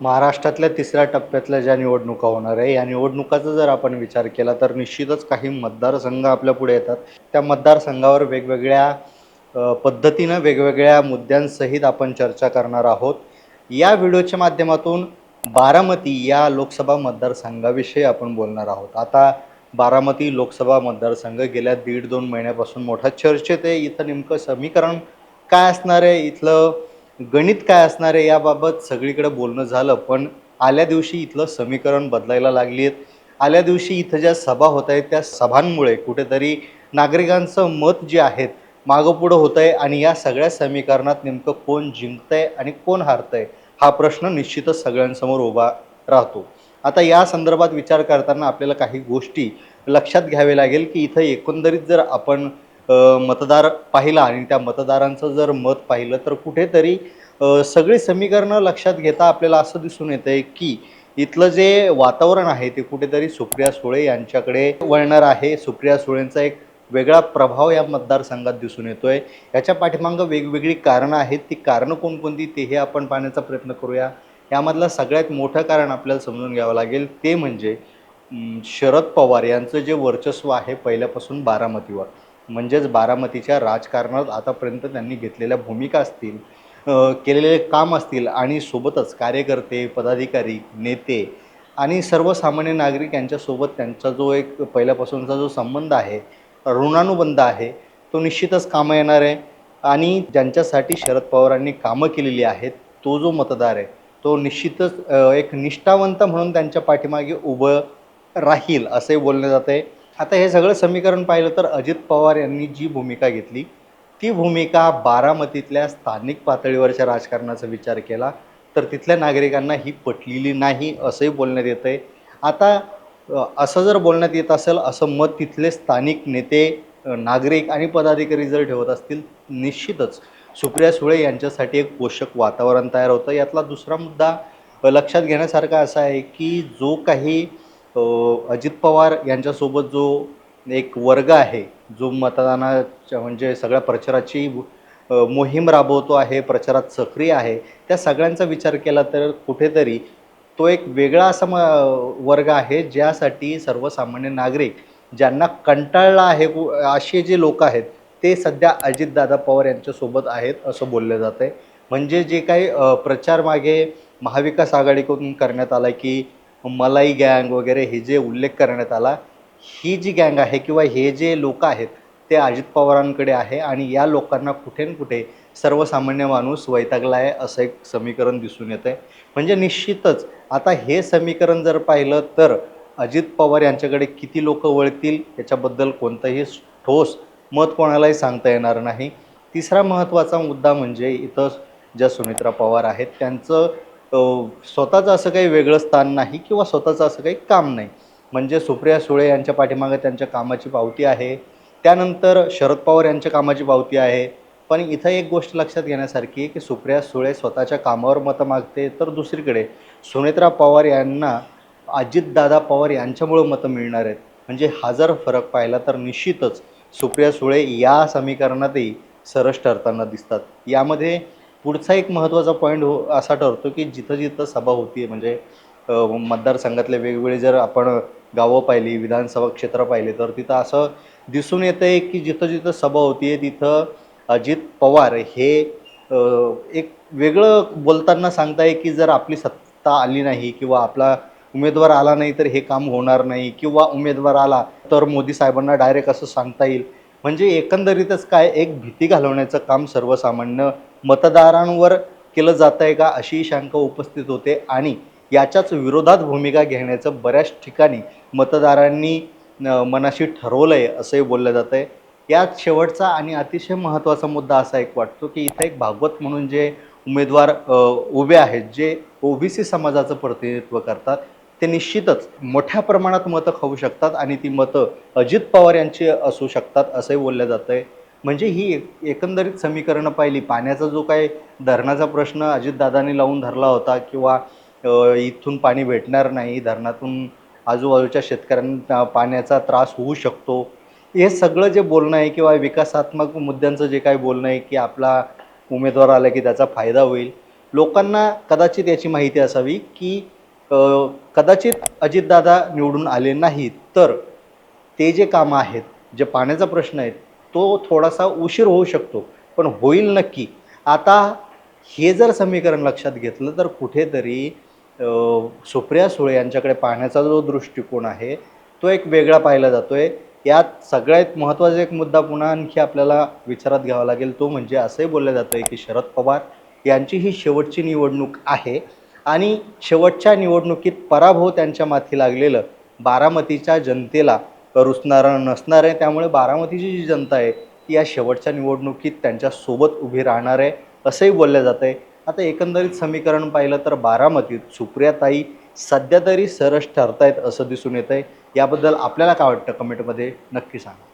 महाराष्ट्रातल्या तिसऱ्या टप्प्यातल्या ज्या निवडणुका होणार आहे या निवडणुकाचा जर आपण विचार केला तर निश्चितच काही मतदारसंघ आपल्या पुढे येतात. त्या मतदारसंघावर वेगवेगळ्या पद्धतीनं वेगवेगळ्या मुद्द्यांसहित आपण चर्चा करणार आहोत. या व्हिडिओच्या माध्यमातून बारामती या लोकसभा मतदारसंघाविषयी आपण बोलणार आहोत. आता बारामती लोकसभा मतदारसंघ गेल्या दीड दोन महिन्यापासून मोठा चर्चेत आहे. इथं नेमकं समीकरण काय असणार आहे? इथलं गणित काय असणार आहे याबाबत सगळीकडे बोलणं झालं पण आल्या दिवशी इथलं समीकरण बदलायला लागली आहेत आल्या दिवशी इथं ज्या सभा होत आहेत त्या सभांमुळे कुठेतरी नागरिकांचं मत जे आहेत मागंपुढं होत होतं आहे आणि या सगळ्या समीकरणात नेमकं कोण जिंकतंय आणि कोण हारतंय हा प्रश्न निश्चितच सगळ्यांसमोर उभा राहतो. आता या संदर्भात विचार करताना आपल्याला काही गोष्टी लक्षात घ्यावे लागेल की इथं एकंदरीत जर आपण मतदार पाहिला आणि त्या मतदारांचं जर मत पाहिलं तर कुठेतरी सगळी समीकरणं लक्षात घेता आपल्याला असं दिसून येतं आहे की इथलं जे वातावरण आहे ते कुठेतरी सुप्रिया सुळे यांच्याकडे वळणार आहे. सुप्रिया सुळेंचा एक वेगळा प्रभाव या मतदारसंघात दिसून येतोय. याच्या पाठीमागं वेगवेगळी कारणं आहेत. ती कारणं कोणकोणती तेही आपण पाहण्याचा प्रयत्न करूया. यामधलं सगळ्यात मोठं कारण आपल्याला समजून घ्यावं लागेल ते म्हणजे शरद पवार यांचं जे वर्चस्व आहे पहिल्यापासून बारामतीवर. म्हणजेच बारामतीच्या राजकारणात आतापर्यंत त्यांनी घेतलेल्या भूमिका असतील केलेले काम असतील आणि सोबतच कार्यकर्ते पदाधिकारी नेते आणि सर्वसामान्य नागरिक यांच्यासोबत त्यांचा जो एक पहिल्यापासूनचा जो संबंध आहे ऋणानुबंध आहे तो निश्चितच कामं येणार आहे आणि ज्यांच्यासाठी शरद पवारांनी कामं केलेली आहेत तो जो मतदार आहे तो निश्चितच एक निष्ठावंत म्हणून त्यांच्या पाठीमागे उभं राहील असे बोलले जाते आहे आता हे सगळं समीकरण पाहिलं तर अजित पवार यांनी जी भूमिका घेतली ती भूमिका बारामतीतल्या स्थानिक पातळीवरच्या राजकारणाचा विचार केला तर तिथल्या नागरिकांना ही पटलेली नाही असंही बोलण्यात येतं आहे आता असं जर बोलण्यात येत असेल असं मत तिथले स्थानिक नेते नागरिक आणि पदाधिकारी जर ठेवत असतील निश्चितच सुप्रिया सुळे यांच्यासाठी एक पोषक वातावरण तयार होतं. यातला दुसरा मुद्दा लक्षात घेण्यासारखा असा आहे की जो काही अजित पवार यांच्यासोबत जो एक वर्ग आहे जो मतदानाच्या म्हणजे सगळ्या प्रचाराची मोहीम राबवतो आहे प्रचारात सक्रिय आहे त्या सगळ्यांचा विचार केला तर कुठेतरी तो एक वेगळा असा म वर्ग आहे ज्यासाठी सर्वसामान्य नागरिक ज्यांना कंटाळला आहे असे जे लोक आहेत ते सध्या अजितदादा पवार यांच्यासोबत आहेत असं बोललं जातं आहे म्हणजे जे काही प्रचार मागे महाविकास आघाडीकडून करण्यात आला की मलाई गँग वगैरे हे जे उल्लेख करण्यात आला ही जी गँग आहे किंवा हे जे लोक आहेत ते अजित पवारांकडे आहे आणि या लोकांना कुठे न कुठे सर्वसामान्य माणूस वैतागला आहे असं एक समीकरण दिसून येतं आहे म्हणजे निश्चितच आता हे समीकरण जर पाहिलं तर अजित पवार यांच्याकडे किती लोक वळतील याच्याबद्दल कोणतंही ठोस मत कोणालाही सांगता येणार नाही. तिसरा महत्त्वाचा मुद्दा म्हणजे इथं ज्या सुमित्रा पवार आहेत त्यांचं स्वतःचं असं काही वेगळं स्थान नाही किंवा स्वतःचं असं काही काम नाही. म्हणजे सुप्रिया सुळे यांच्या पाठीमागे त्यांच्या कामाची पावती आहे. त्यानंतर शरद पवार यांच्या कामाची पावती आहे. पण इथं एक गोष्ट लक्षात घेण्यासारखी आहे की सुप्रिया सुळे स्वतःच्या कामावर मतं मागते तर दुसरीकडे सुनेत्रा पवार यांना अजितदादा पवार यांच्यामुळं मतं मिळणार आहेत. म्हणजे हा जर फरक पाहिला तर निश्चितच सुप्रिया सुळे या समीकरणातही सरस ठरताना दिसतात. यामध्ये पुढचा एक महत्त्वाचा पॉईंट हो असा ठरतो की जिथं जिथं सभा होती म्हणजे मतदारसंघातले वेगवेगळे जर आपण गावं पाहिली विधानसभा क्षेत्र पाहिले तर तिथं असं दिसून येतं आहे की जिथं जिथं सभा होती आहे तिथं अजित पवार हे एक वेगळं बोलताना सांगताय की जर आपली सत्ता आली नाही किंवा आपला उमेदवार आला नाही तर हे काम होणार नाही किंवा उमेदवार आला तर मोदी साहेबांना डायरेक्ट असं सांगता येईल. म्हणजे एकंदरीतच काय एक भीती घालवण्याचं काम सर्वसामान्य मतदारांवर केलं जात आहे का अशी शंका उपस्थित होते आणि याच्याच विरोधात भूमिका घेण्याचं बऱ्याच ठिकाणी मतदारांनी मनाशी ठरवलं आहे असंही बोललं जातं आहे यात शेवटचा आणि अतिशय महत्त्वाचा मुद्दा असा एक वाटतो की इथं एक भागवत म्हणून जे उमेदवार उभे आहेत जे ओबीसी समाजाचं प्रतिनिधित्व करतात ते निश्चितच मोठ्या प्रमाणात मतं खाऊ शकतात आणि ती मतं अजित पवार यांची असू शकतात असंही बोललं जातं आहे म्हणजे ही एक एकंदरीत समीकरणं पाहिली पाण्याचा जो काही धरणाचा प्रश्न अजितदादांनी लावून धरला होता किंवा इथून पाणी भेटणार नाही धरणातून आजूबाजूच्या शेतकऱ्यांना पाण्याचा त्रास होऊ शकतो हे सगळं जे बोलणं आहे किंवा विकासात्मक मुद्द्यांचं जे काही बोलणं आहे की आपला उमेदवार आला की त्याचा फायदा होईल लोकांना कदाचित याची माहिती असावी की कदाचित अजितदादा निवडून आले नाहीत तर ते जे कामं आहेत जे पाण्याचा प्रश्न आहे तो थोडासा उशीर होऊ शकतो पण होईल नक्की. आता हे जर समीकरण लक्षात घेतलं तर कुठेतरी सुप्रिया सुळे यांच्याकडे पाहण्याचा जो दृष्टिकोन आहे तो एक वेगळा पाहिला जातो आहे यात सगळ्यात महत्त्वाचा एक मुद्दा पुन्हा आणखी आपल्याला विचारात घ्यावा लागेल तो म्हणजे असंही बोललं जातं आहे की शरद पवार यांची ही शेवटची निवडणूक आहे. आणि शेवटच्या निवडणुकीत पराभव त्यांच्या माथी लागलेलं. बारामतीच्या जनतेला रुचणारं नसणार आहे. त्यामुळे बारामतीची जी जनता आहे ती या शेवटच्या निवडणुकीत त्यांच्यासोबत उभी राहणार आहे असंही बोललं जातं आहे. आता एकंदरीत समीकरण पाहिलं तर बारामतीत सुप्रियाताई सध्या तरी सरस ठरतायत असं दिसून येतं आहे याबद्दल आपल्याला काय वाटतं? कमेंटमध्ये नक्की सांगा.